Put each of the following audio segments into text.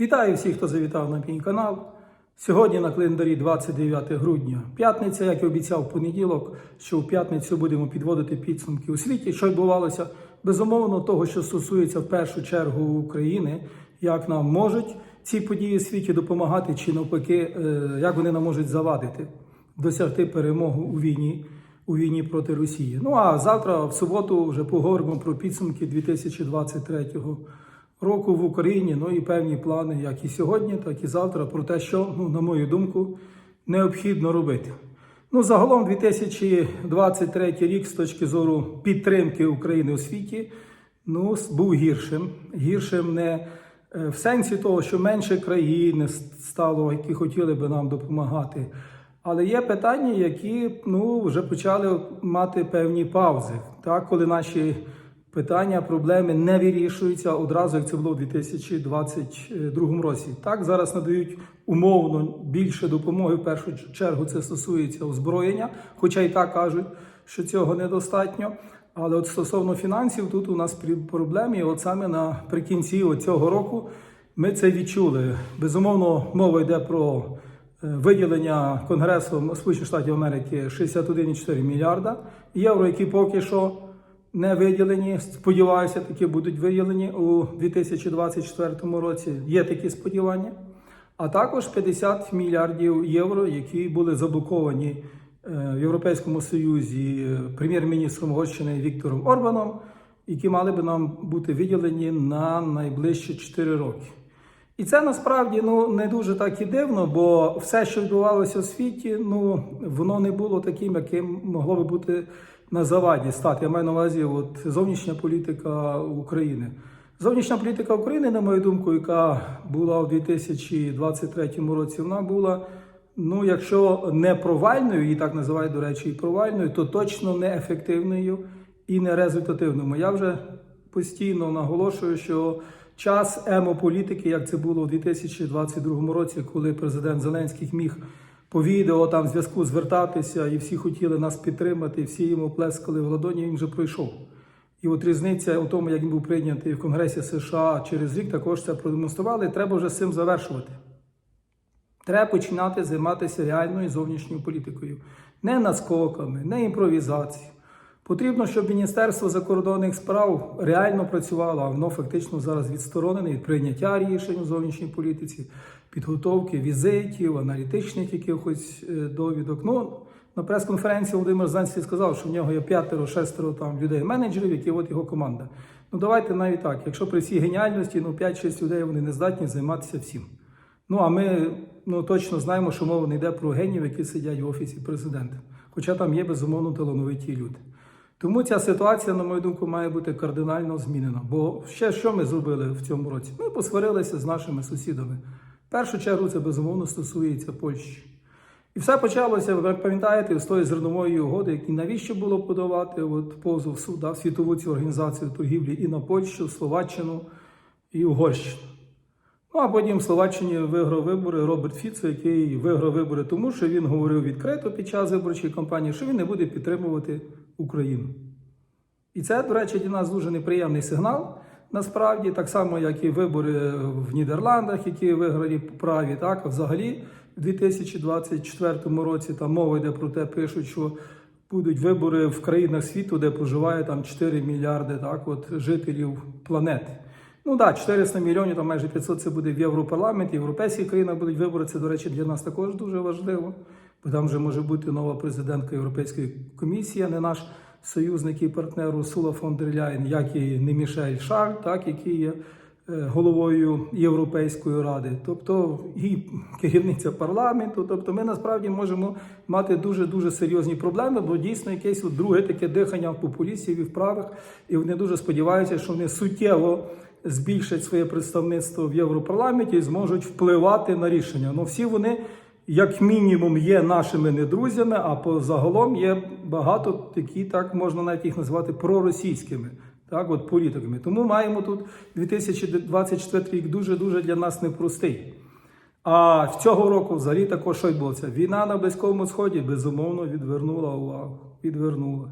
Вітаю всіх, хто завітав на мій канал. Сьогодні на календарі 29 грудня. П'ятниця, як і обіцяв понеділок, що в п'ятницю будемо підводити підсумки у світі. Що відбувалося? Безумовно, того, що стосується в першу чергу України, як нам можуть ці події в світі допомагати, чи навпаки, е, як вони нам можуть завадити досягти перемоги у війні. У війні проти Росії. Ну а завтра, в суботу, вже поговоримо про підсумки 2023 року в Україні. Ну і певні плани, як і сьогодні, так і завтра, про те, що, ну, на мою думку, необхідно робити. Ну, загалом 2023 рік з точки зору підтримки України у світі ну, був гіршим. Гіршим не е, в сенсі того, що менше країн стало, які хотіли би нам допомагати. Але є питання, які ну, вже почали мати певні паузи, так, коли наші питання, проблеми не вирішуються одразу, як це було у 2022 році. Так, зараз надають умовно більше допомоги. В першу чергу це стосується озброєння, хоча і так кажуть, що цього недостатньо. Але от стосовно фінансів, тут у нас проблеми. І от саме наприкінці цього року ми це відчули. Безумовно, мова йде про виділення Конгресу Сполучених Штатів Америки 61,4 мільярда євро, які поки що не виділені. Сподіваюся, такі будуть виділені у 2024 році. Є такі сподівання. А також 50 мільярдів євро, які були заблоковані в Європейському Союзі прем'єр-міністром Угорщини Віктором Орбаном, які мали би нам бути виділені на найближчі 4 роки. І це насправді ну не дуже так і дивно, бо все, що відбувалося у світі, ну воно не було таким, яким могло би бути на заваді стати. Я маю на увазі, от зовнішня політика України. Зовнішня політика України, на мою думку, яка була у 2023 році, вона була. Ну, якщо не провальною, її так називають, до речі, і провальною, то точно не ефективною і не результативною. Я вже постійно наголошую, що час емополітики, як це було у 2022 році, коли президент Зеленський міг по відео там зв'язку звертатися, і всі хотіли нас підтримати, всі йому плескали в ладоні, він вже пройшов. І от різниця у тому, як він був прийнятий в Конгресі США через рік, також це продемонстрували. Треба вже з цим завершувати. Треба починати займатися реальною зовнішньою політикою, не наскоками, не імпровізацією. Потрібно, щоб Міністерство закордонних справ реально працювало, а воно фактично зараз відсторонене від прийняття рішень у зовнішній політиці, підготовки візитів, аналітичних якихось е, довідок. Ну, на прес-конференції Володимир Зеленський сказав, що в нього є п'ятеро-шестеро там людей-менеджерів, які от його команда. Ну давайте навіть так. Якщо при всій геніальності, ну 5-6 людей вони не здатні займатися всім. Ну а ми ну, точно знаємо, що мова не йде про генів, які сидять в офісі президента. Хоча там є безумовно талановиті люди. Тому ця ситуація, на мою думку, має бути кардинально змінена. Бо ще що ми зробили в цьому році? Ми посварилися з нашими сусідами. В першу чергу це безумовно стосується Польщі. І все почалося, ви пам'ятаєте, з тої зернової угоди, які навіщо було подавати от, позов в суд, світову цю організацію торгівлі і на Польщу, Словаччину і Угорщину. Ну а потім в Словаччині виграв вибори Роберт Фіцо, який виграв вибори, тому що він говорив відкрито під час виборчої кампанії, що він не буде підтримувати Україну. І це, до речі, для нас дуже неприємний сигнал. Насправді, так само, як і вибори в Нідерландах, які виграні праві, так взагалі в 2024 році там мова йде про те, пишуть, що будуть вибори в країнах світу, де проживає там 4 мільярди так, от, жителів планети. Ну так, 400 мільйонів, там майже 500 це буде в Європарламенті, в європейських країнах будуть вибори. Це, до речі, для нас також дуже важливо, бо там вже може бути нова президентка Європейської комісії, а не наш союзник і партнер Урсула фон дер Ляєн, як і не Мішель Шарль, так, який є головою Європейської ради, тобто і керівниця парламенту. Тобто, ми насправді можемо мати дуже дуже серйозні проблеми, бо дійсно якесь от друге таке дихання в популістів і вправих, і вони дуже сподіваються, що вони суттєво збільшать своє представництво в Європарламенті і зможуть впливати на рішення. Ну всі вони. Як мінімум є нашими недрузями, а по загалом є багато такі, так можна навіть їх назвати проросійськими так, от політиками. Тому маємо тут 2024 рік дуже-дуже для нас непростий. А в цього року взагалі також що відбулося? Війна на Близькому Сході безумовно відвернула увагу. Відвернула.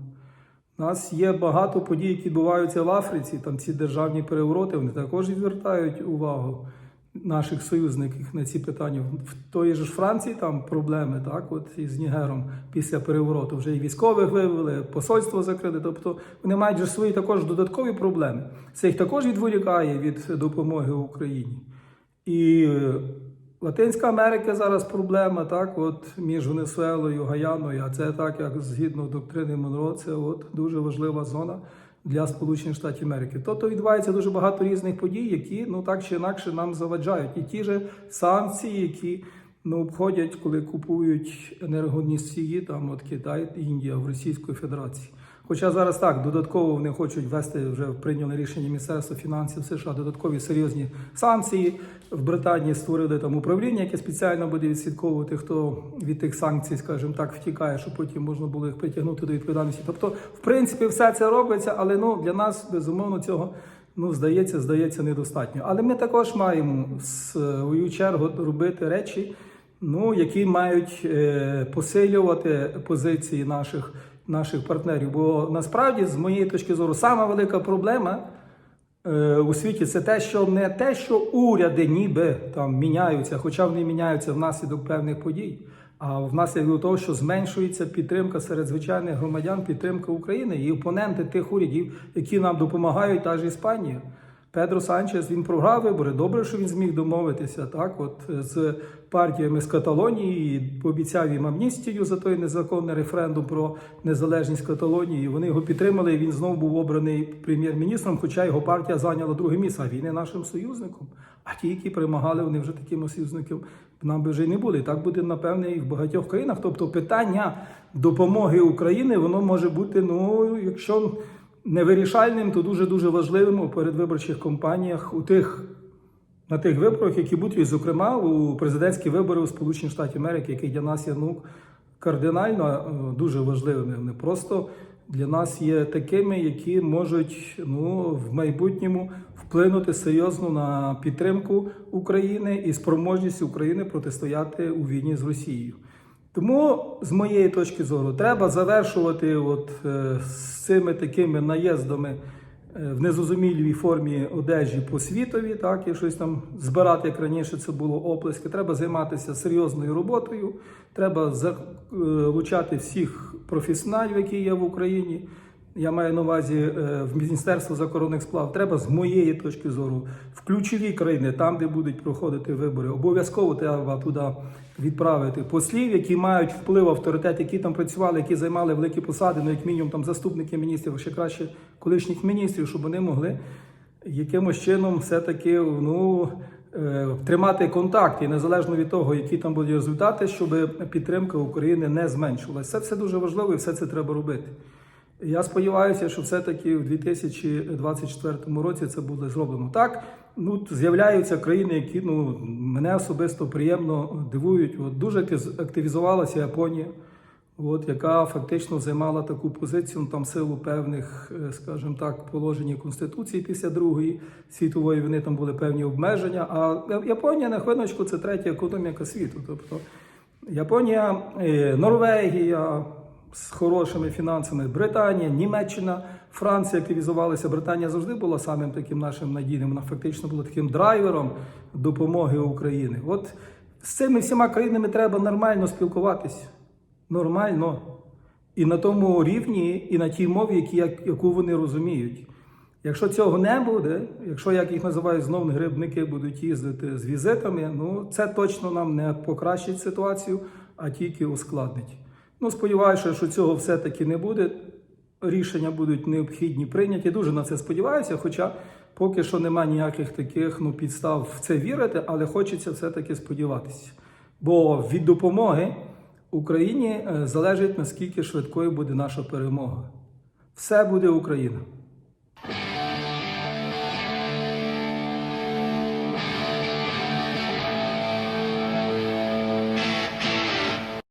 У нас є багато подій, які відбуваються в Африці, там ці державні перевороти, вони також відвертають увагу. Наших союзників на ці питання. В тої ж Франції там проблеми, так, от із Нігером після перевороту вже і військових вивели, посольство закрите. Тобто вони мають же свої також додаткові проблеми. Це їх також відволікає від допомоги Україні. І е, Латинська Америка зараз проблема, так, от між Венесуелою, Гаяною, а це так, як згідно доктрини Монро, це от дуже важлива зона для Сполучених Штатів Америки. Тобто відбувається дуже багато різних подій, які ну так чи інакше нам заваджають. І ті ж санкції, які ну, обходять, коли купують енергоносії, там от Китай, Індія в Російської Федерації. Хоча зараз так додатково вони хочуть ввести вже прийняли рішення Міністерства фінансів США додаткові серйозні санкції. В Британії створили там управління, яке спеціально буде відслідковувати, хто від тих санкцій, скажімо так, втікає, щоб потім можна було їх притягнути до відповідальності. Тобто, в принципі, все це робиться, але ну для нас безумовно цього. Ну, здається, здається, недостатньо. Але ми також маємо в свою чергу робити речі, ну, які мають е, посилювати позиції наших, наших партнерів. Бо насправді, з моєї точки зору, сама велика проблема е, у світі це те, що не те, що уряди ніби там міняються, хоча вони міняються внаслідок певних подій. А внаслідок того, що зменшується підтримка серед звичайних громадян, підтримка України і опоненти тих урядів, які нам допомагають, та ж Іспанія. Педро Санчес він програв вибори. Добре, що він зміг домовитися так, от з партіями з Каталонії і пообіцяв їм амністію за той незаконний референдум про незалежність Каталонії. Вони його підтримали. і Він знову був обраний прем'єр-міністром, хоча його партія зайняла друге місце. А він є нашим союзником. А ті, які перемагали, вони вже такими союзниками нам би вже й не були. Так буде напевне і в багатьох країнах. Тобто, питання допомоги Україні воно може бути, ну якщо не вирішальним, то дуже дуже важливим у передвиборчих кампаніях у тих. На тих виборах, які будуть, зокрема, у президентські вибори у Сполучених Штатів Америки, які для нас є ну, кардинально е, дуже важливими. Вони просто для нас є такими, які можуть ну, в майбутньому вплинути серйозно на підтримку України і спроможність України протистояти у війні з Росією. Тому, з моєї точки зору, треба завершувати от, е, з цими такими наїздами е, в незрозумілій формі одежі по світові, так, і щось там збирати, як раніше це було оплески. Треба займатися серйозною роботою, треба залучати всіх професіоналів, які є в Україні. Я маю на увазі е, в Міністерство закордонних справ. Треба з моєї точки зору в ключові країни, там, де будуть проходити вибори, обов'язково треба туди відправити послів, які мають вплив, авторитет, які там працювали, які займали великі посади, ну як мінімум там заступники міністрів, ще краще колишніх міністрів, щоб вони могли якимось чином все-таки ну. е, Тримати контакт і незалежно від того, які там будуть результати, щоб підтримка України не зменшувалася. Це все дуже важливо і все це треба робити. Я сподіваюся, що все-таки в 2024 році це буде зроблено так. Ну, з'являються країни, які ну, мене особисто приємно дивують. От дуже активізувалася Японія, от, яка фактично займала таку позицію ну, там силу певних, е, скажімо так, положень Конституції після Другої світової війни там були певні обмеження. А Японія на хвилиночку це третя економіка світу. Тобто Японія, е, Норвегія з хорошими фінансами, Британія, Німеччина, Франція активізувалися. Британія завжди була самим таким нашим надійним. Вона фактично була таким драйвером допомоги Україні. От з цими всіма країнами треба нормально спілкуватися. Нормально. І на тому рівні, і на тій мові, яку вони розуміють. Якщо цього не буде, якщо як їх називають знов грибники будуть їздити з візитами, ну це точно нам не покращить ситуацію, а тільки ускладнить. Ну, сподіваюся, що цього все-таки не буде. Рішення будуть необхідні прийняті. Дуже на це сподіваюся. Хоча поки що немає ніяких таких ну, підстав в це вірити, але хочеться все-таки сподіватися. Бо від допомоги Україні е, залежить наскільки швидкою буде наша перемога. Все буде Україна.